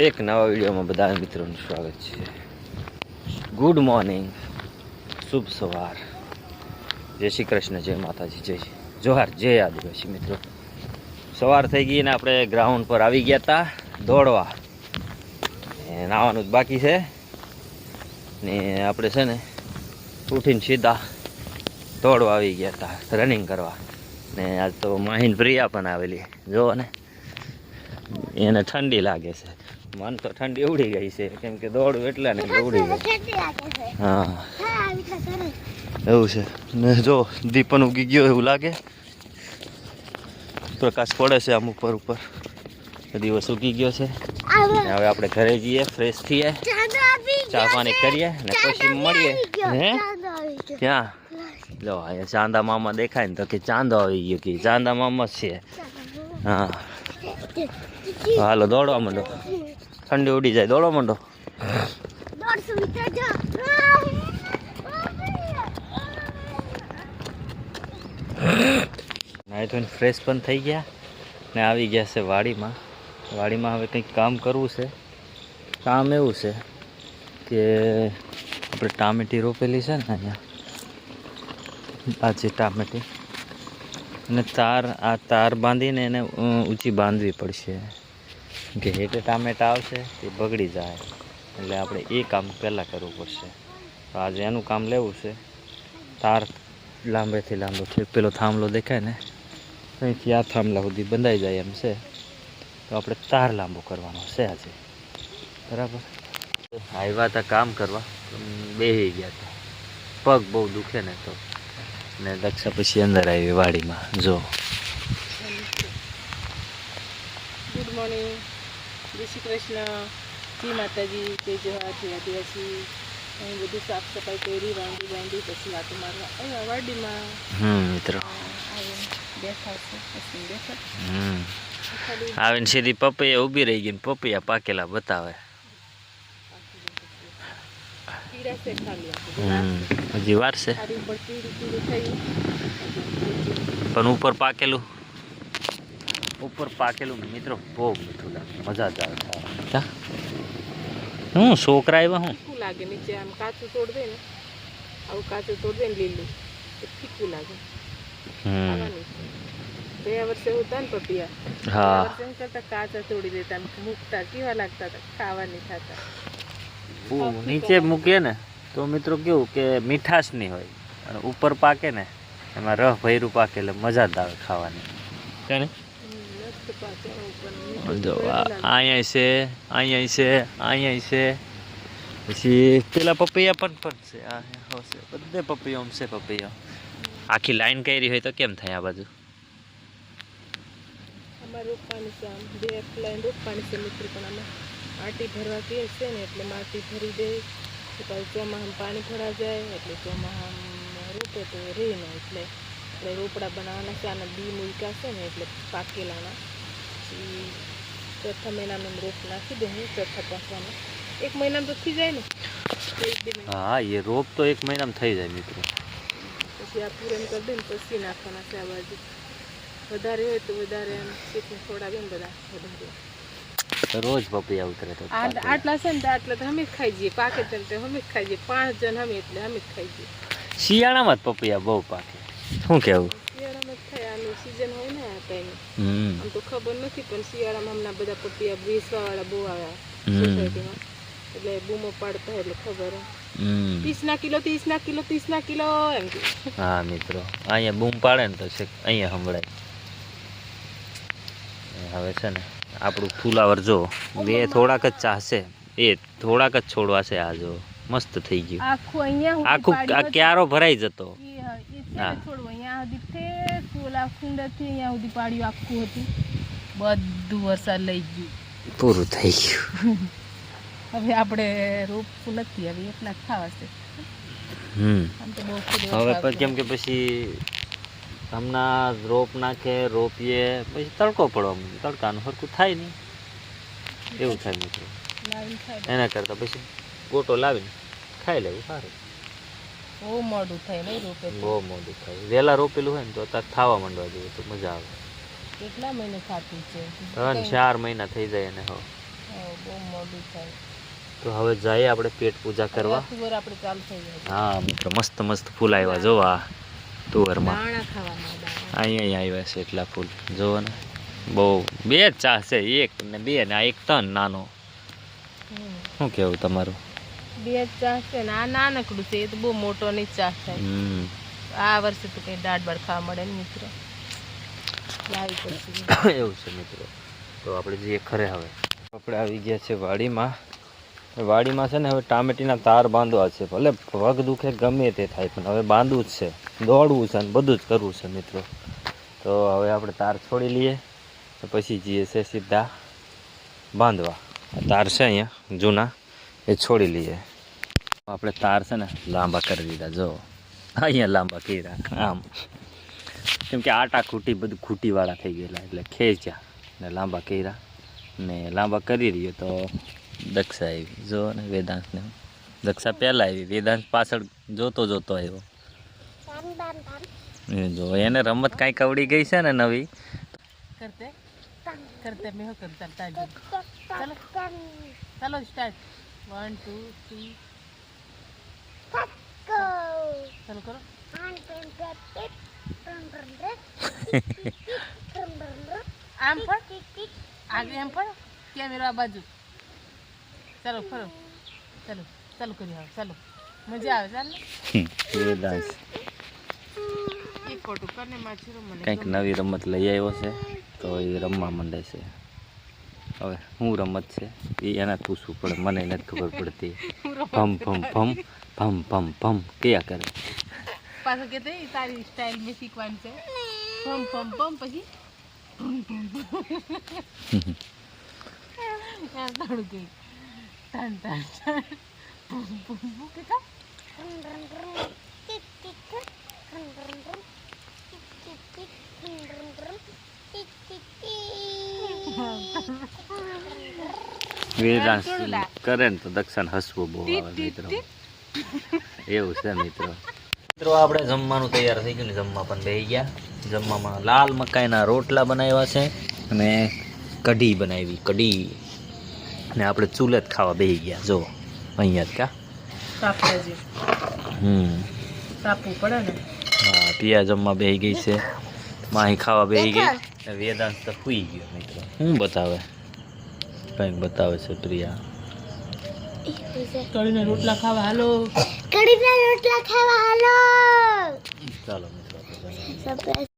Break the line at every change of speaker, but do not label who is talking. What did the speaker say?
એક નવા વિડીયોમાં બધા મિત્રોનું સ્વાગત છે. ગુડ મોર્નિંગ શુભ સવાર. જય શ્રી કૃષ્ણ, જય માતાજી, જય જોહાર, જય આદિવાસી મિત્રો. સવાર થઈ ગઈ ને આપણે ગ્રાઉન્ડ પર આવી ગયા હતા દોડવા. નાવાનું જ બાકી છે. ને આપણે છે ને ઉઠીને સીધા દોડવા આવી ગયા હતા રનિંગ કરવા. ને આજ તો માહિન પ્રિયા પણ આવેલી. જુઓ ને. એને ઠંડી લાગે છે. મન તો ઠંડી ઉડી ગઈ છે કેમ કે દોડવું એટલે ને ઉડી ગઈ હા. એવું છે. ને જો દીપન ઉગી ગયો એવું લાગે. પ્રકાશ પડે છે આમ ઉપર ઉપર. દિવસ ઉગી ગયો છે. હવે આપણે ઘરે જઈએ ફ્રેશ થઈએ. ચા પાણી કરીએ ને પછી મળીએ. હે? ક્યાં? લો અહીંયા ચાંદા મામા દેખાય ને તો કે ચાંદો આવી ગયો કે ચાંદા મામા જ છે. હા. હાલો દોડવા માંડો. ઠંડી ઉડી જાય. દોડો મંડો. નાઈ ધોઈને ફ્રેશ પણ થઈ ગયા ને આવી ગયા છે વાડીમાં. વાડીમાં હવે કંઈક કામ કરવું છે. કામ એવું છે કે આપણે ટામેટી રોપેલી છે ને અહીંયા આ છે ટામેટી. અને તાર આ તાર બાંધીને એને ઊંચી બાંધવી પડશે. કે હેઠે ટામેટા આવશે, તે બગડી જાય. એટલે આપણે એ કામ પહેલાં કરવું પડશે. તો આજે એનું કામ લેવું છે. તાર લાંબેથી લાંબો છે. પેલો થાંભલો દેખાય ને? અહીંથી આ થાંભલા સુધી બંધાઈ જાય એમ છે. તો આપણે તાર લાંબો કરવાનો છે આજે. બરાબર? આવ્યા હતા કામ કરવા. બેસી ગયા હતા. પગ બહુ દુખે ને તો. ને દક્ષા પછી અંદર આવી વાડીમાં. જો
ગુડ મોર્નિંગ જય શ્રી કૃષ્ણ જી માતાજી જય જોહાર જય આદિવાસી. અહીં બધું સાફ સફાઈ કરી વાંડી વાંડી પછી વાતો મારવા. આવ્યા વાડીમાં
મિત્રો.
આવીને
સીધી પપૈયા ઊભી રહી ગઈ પપૈયા પાકેલા બતાવે. હજી વાર છે
ખાલી ઉપર કીડું કીડું થયું
પણ ઉપર પાકેલું. ઉપર પાકેલું મિત્રો બહુ મીઠું લાગે મજા જ. આવે હું છોકરા એવા હું.
શું લાગે નીચે આમ કાચું તોડ દે ને આવું કાચું તોડ દે ને લીલું એ ફીકું લાગે.
હમ.
ગયા વર્ષે હતા ને પપિયા.
હા.
એમ કરતા કાચા તોડી દેતા મૂકતા કેવા લાગતા હતા? ખાવાની
ખાતા. નીચે મૂકીએ ને તો મિત્રો કેવું કે મીઠાશ નહીં હોય અને ઉપર પાકે ને એમાં રહ ભૈરું પાકે એટલે મજા જ આવે ખાવાની આખી લાઈન કરી હોય તો કેમ થાય આ બાજુ?
ભરવા કહે છે ને, એટલે માટી ભરી દે. પછી ચોમાસામાં પાણી ભરા જાય, એટલે ચોમાસામાં રોપે તો રહે ને, એટલે રોપડા બનાવવાના છે, આના બી મૂક્યા છે ને, એટલે પાકેલાના. પછી ચોથા મહિનામાં એમ રોપ નાખી દે હું ચોથા પાંચમાં એક મહિનામાં તો થઈ જાય ને?
હા એ રોપ તો એક મહિનામાં થઈ જાય મિત્રો.
પછી આ પૂરણ કરી દે ને પછી નાખવાના છે આ બાજુ. વધારે હોય તો વધારે એમ શીખને છોડાવે ને બધા. વધારે
રોજ પપૈયા ઉતરે તો
આટલા છે ને આટલા તો અમે ખાઈ જઈએ. પાકે તો અમે ખાઈ જઈએ. પાંચ જણ અમે એટલે અમે ખાઈ જઈએ.
શિયાળામાં જ પપૈયા બહુ પાકે. શું કેવું
શિયાળામાં જ ખાય આનું સિઝન હોય ને આ ટાઈમે
હમ
આમ તો ખબર નથી પણ શિયાળામાં હમણાં બધા પપિયા વેચવા વાળા બહુ આવ્યા સોસાયટીમાં. એટલે બૂમો પાડતા એટલે ખબર ત્રીસના કિલો ત્રીસના કિલો ત્રીસના કિલો એમ
હા મિત્રો. અહીંયા બૂમ પાડે ને તો છે અહીંયા સંભળાય. હવે છે ને આપણું ફુલાવર જો બે થોડાક જ ચાહશે એ થોડાક જ છોડવા છે આ જો. મસ્ત થઈ ગયું.
આખું અહીંયા
આખું આ ક્યારો ભરાઈ જતો. હા.
થોડું અહીંયા સુધી ઠેક ઓલા કુંડાથી અહીંયા સુધી પાડ્યું આખું હતું. બધું વરસાદ લઈ ગયું.
પૂરું થઈ ગયું.
હવે આપણે રોપવું નથી હવે એટલા જ ખાવા છે.
હવે પછી કેમ કે પછી હમણાં રોપ નાખે રોપીએ પછી તડકો પડવા માંડે. તડકાનું સરખું થાય નહીં. એવું થાય મિત્રો. એના કરતાં પછી ગોટો લાવીને ખાઈ લેવું સારું.
બહુ મોડું થાય નહીં રોપે
બહુ મોડું થાય. વહેલા રોપેલું હોય ને તો અત્યારે ખાવા માંડવા જોઈએ તો મજા આવે.
કેટલા મહિને ખાતું છે?
ત્રણ ચાર મહિના થઈ જાય એને હો
બહુ મોડું થાય.
તો હવે જઈએ આપણે પેટ પૂજા કરવા.
તુવર આપણે ચાલુ થઈ જાય.
હા મિત્રો મસ્ત મસ્ત ફૂલ આવ્યા જોવા તુવરમાં.
દાણા ખાવાના
અહીંયા આવ્યા છે એટલા ફૂલ. જોવો ને બહુ બે ચા છે એક ને બે ને આ એક ત્રણ નાનો. શું કેવું તમારું?
બે ચાસ છે ને આ નાનકડું છે એ તો બહુ મોટો નહીં ચાસ થાય આ વર્ષે તો કંઈ દાળ બાળ ખાવા મળે ને મિત્રો. લાવી પડશે.
એવું છે મિત્રો. તો આપણે જઈએ ખરે હવે. આપણે આવી ગયા છે વાડીમાં. વાડીમાં છે ને હવે ટામેટીના તાર બાંધવા છે. ભલે પગ દુખે ગમે તે થાય પણ હવે બાંધવું જ છે. દોડવું છે અને બધું જ કરવું છે મિત્રો. તો હવે આપણે તાર છોડી લઈએ. તો પછી જઈએ છે સીધા બાંધવા. તાર છે અહીંયા જૂના. એ છોડી લઈએ. આપણે તાર છે ને લાંબા કરી દીધા, જો. અહીંયા લાંબા કર્યા. આમ. કેમ કે આટા ખૂટી, બધું ખૂટીવાળા થઈ ગયેલા, એટલે ખેંચ્યા ને લાંબા કર્યા ને લાંબા કરી રહ્યો તો દક્ષા આવી. જો ને વેદાંતને. દક્ષા પહેલાં આવી. વેદાંત પાછળ જોતો જોતો આવ્યો. જો, એને રમત કાંઈ કવડી ગઈ છે ને નવી?
કરતે? કરતે, મેં કરતા ચાલો. સ્ટાર્ટ વન ટુ થ્રી ચાલુ કરો. આમ પણ? આગળ એમ પણ? કેમેરો આ બાજુ. ચાલો ફરો. ચાલો ચાલુ કરી આવો ચાલો. મજા આવે ચાલો.
કંઈક નવી રમત લઈ આવ્યો છે તો એ રમવા માંડે છે. હવે શું રમત છે એ એને પૂછવું પડે મને નથી ખબર પડતી. ભમ ભમ ભમ ભમ ભમ ભમ કયા કરે?
પાછો કે તે તારી સ્ટાઇલ મેં શીખવાનું છે. ભમ ભમ પમ પછી એમ તારું કે થોડું લા.
કરે ને તો દક્ષિણ હસવું બહુ આવે મિત્રો. એવું છે મિત્રો. મિત્રો આપણે જમવાનું તૈયાર થઈ ગયું ને જમવા પણ બેસી ગયા. જમવામાં લાલ મકાઈના રોટલા બનાવ્યા છે અને કઢી બનાવી કઢી. ને આપણે ચૂલે જ ખાવા બેસી ગયા. જો અહીંયા જ કા? હમ.
તાપવું પડે ને.
હા પિયા જમવા બેસી ગઈ છે. માહી ખાવા બેસી ગઈ. વેદાંત તો સુઈ ગયો મિત્રો. શું બતાવે? કંઈક બતાવે છે પ્રિયા.
કડીના રોટલા ખાવા હાલો.
કડીના રોટલા ખાવા હાલો.
ચાલો મિત્રો